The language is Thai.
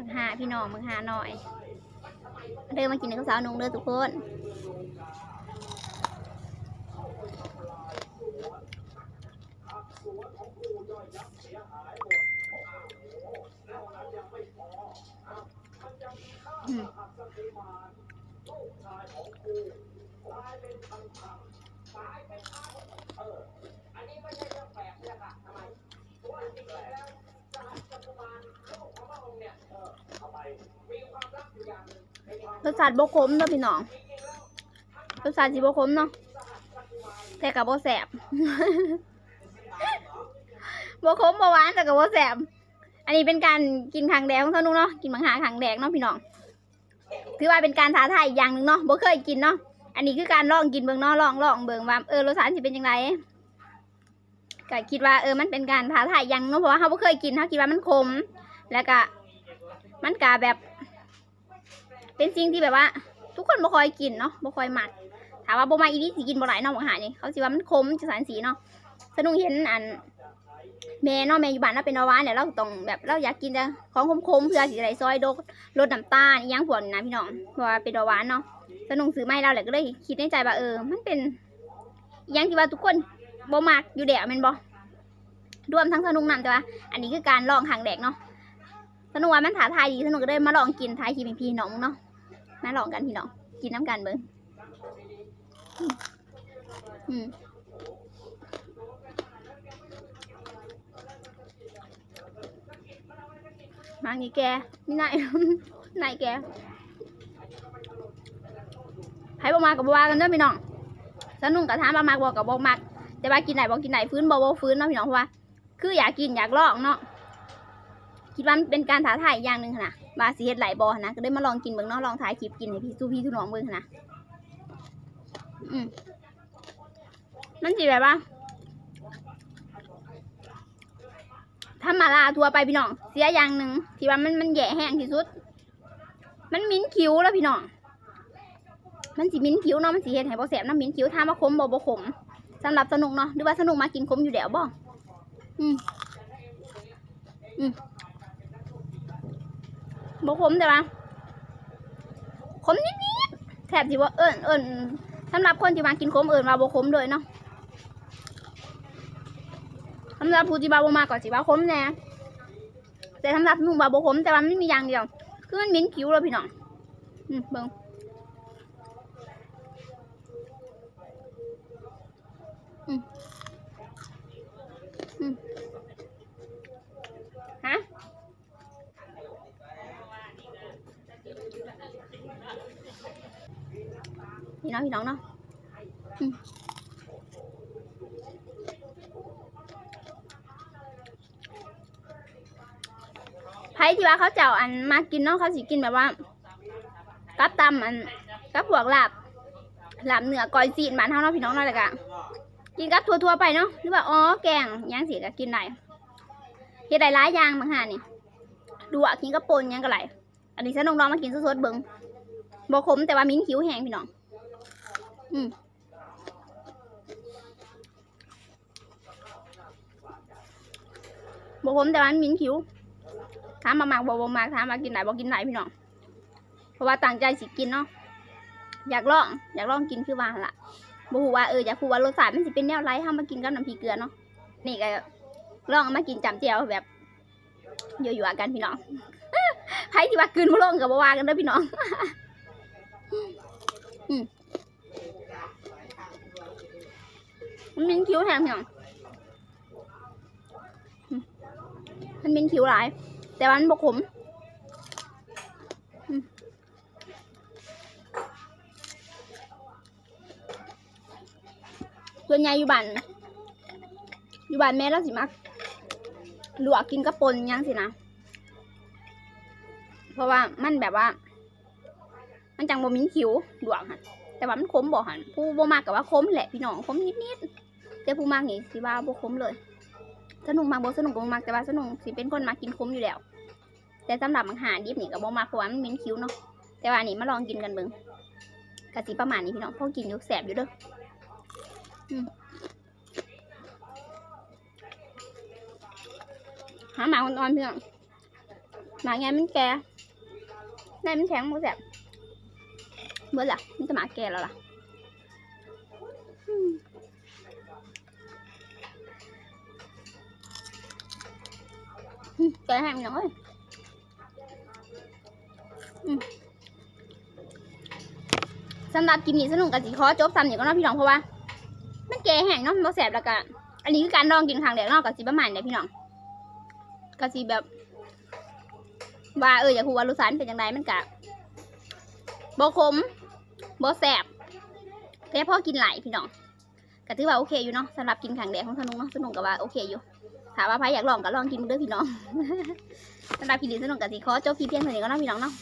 มึงหาพี่น้องมึงหาหน่อย เดินมากินกับสาวนุ่งเด้อทุกคนอืม รสชาติบกขมเนาะพี่น้องรสชาติสิบกขมเนาะแต่กับบแสบบกขมบหวานแต่กับบแสบอันนี้เป็นการกินขังแดงของท่านุเนาะกินมังหาขังแดงเนาะพี่น้องถือว่าเป็นการท้าทายอีกอย่างหนึ่งเนาะบ่เคยกินเนาะอันนี้คือการลองกินเบิ่งเนาะลองลองเบิ่งว่าเออรสชาติสิเป็นยังไงก็คิดว่าเออมันเป็นการท้าทายอย่างเนาะเพราะว่าเราบ่เคยกินเราคิดว่ามันขม แล้วก็มันกะแบบ เป็นสิ่งที่แบบว่า ทุกคนบ่ค่อยกินเนาะบ่ค่อยหมักถามว่าบ่มาอีนี่สิกินบ่หลายเนาะอาหารนี่เขาสิว่ามันขมจะสารสีเนาะสนุกเห็นอันแม่เนาะแม่อยู่บ้านเราเป็นเบาวานเนี่ยเราก็ต้องแบบเราอยากกินแต่ของขมๆเพื่อสิได้ซอยโดกลดน้ำตาลอีหยังพวกนี้นะพี่น้องเพราะว่าเป็นเบาวานเนาะสนุกซื้อไมาให้เราแหละก็เลยคิดในใจว่าเออ มันเป็นยังที่ว่าทุกคนบ่มักอยู่แล้วม่นบ่รวมทั้งสนุกนํแต่ว่าอันนี้คือการลองครั้งแรกเนาะสนุกว่ามันท้าทายดีสนุกก็เลยมาลองกินทายคลิปพี่น้องเนาะ มาลองกันพี่น้อง กินน้ำกันเบิ้งอืมมานี่แกนี่นายนายแกให้บอมากับบว่ากันเด้อพี่น้องสนุ่งกับถามบามากบอกกับบอกมากแต่ว่ากินไหนบอกกินไหนฟื้นบอบฟื้นเนาะพี่น้องเพราะว่า คืออยากกินอยากลองเนาะคิดว่ามันเป็นการท้าทายอย่างหนึ่งนะ ว่าสิเฮ็ดไหลบอนะก็ได้มาลองกินเบิ่งเนาะลองถ่ายคลิปกินให้พี่สู้พี่สู้น้องเบิ่งนะอืมมันสิแบบว่าถ้ามาลาทัวไปพี่น้อง เสียอย่างหนึ่งที่ว่ามันมันแย่แห้งที่สุด มันมิ้นคิ้วแล้วพี่น้อง มันสิมิ้นคิ้วเนาะมันสิเฮ็ดให้บ่แสบน้ำมิ้นคิ้วถามาขมบ่บ่ขมสำหรับสนุกเนาะหรือว่าสนุกมากินขมอยู่แล้วบ่อืมอืม บขมแต่ว่าขมนิดๆแถบที่ว่าเอิญเอิญสำหรับคนที่มากินขมเอิญว่าบขมเลยเนาะสำหรับผู้ที่บาบมากกว่าสิว่าขมแน่แต่สำหรับนุ่งบาบขมแต่ว่ามันมีอย่างเดียว คือมันเหม็นคิ้วเลยพี่น้องอืมเบิ่งอืมอืมฮะ พี่น้องพี่น้องเนาะอืมไผที่ว่าเขาเจ้าอันมากินเนาะเขาสิกินแบบว่า กับตำอันกับพวกลาบลาบเหนือก้อยซีนบ้านเฮาเนาะพี่น้องเนาะเลยกะกินกับทั่วๆไปเนาะหรือว่าอ๋อแกงหยังสิก็กินได้เฮ็ดได้หลายอย่างบางหานี่ดูอะกินกับปนยังก็ไหลอันนี้ฉันลองลองมากินสดๆเบิ่ง บ่ขมแต่ว่ามิ้นคิ้วแห้งพี่น้อง อืมบผมแต่ว่ามิ้นคิ้วถามมามากบอกมากถามมากินไหนบอกกินไหนพี่น้อง เพราะว่าตั้งใจสิกินเนาะ อยากลอง อยากลองกินคือว่านละบฮูว่าเอออยากพูว่ารสชาติมันสิเป็นแนวไรห้ามากินกับน้ำพริกเกลือเนาะ นี่ก็ลองมากินจำเจียวแบบอยู่ๆกันพี่น้องใครที่ว่ากินบ่ลงกับบว่ากันเด้อพี่น้อง มันมินคิ้วแทนพี่น้องมันมินคิ้วหลาย แต่ว่ามันบกขมส่วนใหญ่อยู่บ้านอยู่บ้านแม่เราสิมักลวกกินกับปนยังสินะ เพราะว่ามันแบบว่า มันจังบ่มินคิ้วลวกค่ะแต่ว่ามันขมบ่หันผู้บ่มากกับว่าขมแหละพี่น้องขมนิดๆ แต่ผู้มากนี่สิว่าบ่ขมเลย สนุกมากบ่สนุกบ่มากแต่ว่าสนุกสิเป็นคนมากินขมอยู่แล้ว แต่สำหรับอาหารดิบนี่ก็บ่มากเพราะว่ามันเหม็นคิ้วเนาะแต่ว่าอันนี้มาลองกินกันเบิ่งกะสิประมาณนี้พี่น้องพอกินอยู่แสบอยู่เด้ออืมหาหมาอ่อนๆพี่น้องหมาไงมันแก่ในมันแข็งบ่แซ่บเบิดล่ะมันจะหมาแก่แล้วล่ะ อืมแกแห้งหน่อยสำหรับกินนี้สนุกกับสิขอจบซ้ำอยู่ก็เนาะพี่น้องเพราะว่า มันแก่แห้งเนาะมันบ่แซ่บแล้วก็อันนี้คือการลองกินครั้งแรกนาะกับสิประมาณเนี่ยพี่น้องก็สิแบบ ว่าเอออย่ากรู้ว่ารสชาตเป็นยังไงมันกะบ่ขมบ่แซ่บแต่พอกินไหลายพี่น้องก็ถือว่าโอเคอยู่เนาะสำหรับกินครั้งแรกของสนุกเนาะสนุกกับว่าโอเคอยู่ ถามว่าพายอยากลองก็ลองกินเด้อพี่น้องสำหรับคลินสนุกกับสีคอจบคลิปเพียงเท่านี้ก็เนาพี่น้องเนาะ